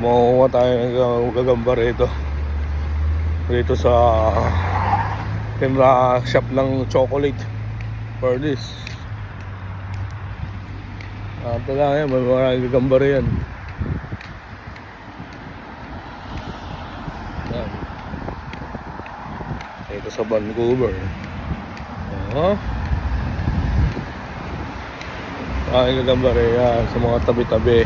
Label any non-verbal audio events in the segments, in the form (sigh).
Makukuha tayo ng gagamba rito. Rito sa Timra shop ng chocolate. Ah, ito lang yan, may mga gagamba rin yan. Dito sa Vancouver. Aha. Ay, gagamba rin yan sa mga tabi-tabi.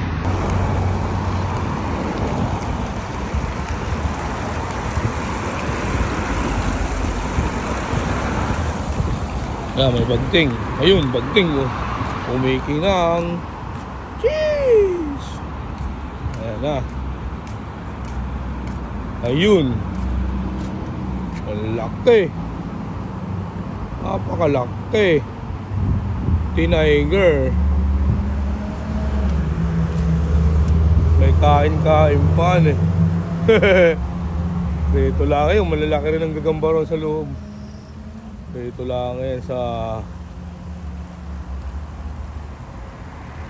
Ah, may bagting. Ayun, bagting oh. Kumikinang. Cheese! Ayan na. Ayun. Ang laki. Napakalaki. Tiniger. May kain-kain pa eh. (laughs) Dito lang yung malalaki rin ang gagamba ron sa loob. Dito lang yan sa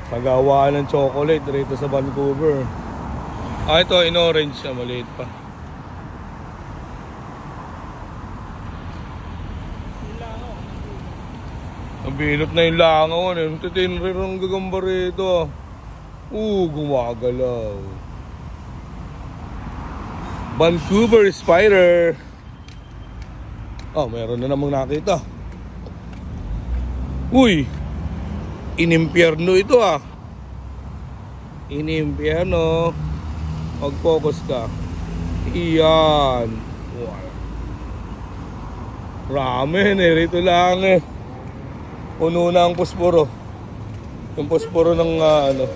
sa gawaan ng chocolate dito sa Vancouver. Ah, ito in orange siya, maliit pa. Ang bilot na yung langaw, ano? Yung ng gagamba rito. Oo, gumagalaw. Vancouver Spider. Oh, meron na namang nakita. Uy! Inimpyerno ito ah. Inimpyerno. Mag-focus ka. Iyan. Wow. Ramen eh. Rito lang eh. Puno na ang posporo. Yung posporo ng ah, ano.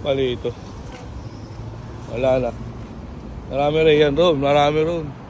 Palito. Wala na. Marami rin yan roon. Marami roon.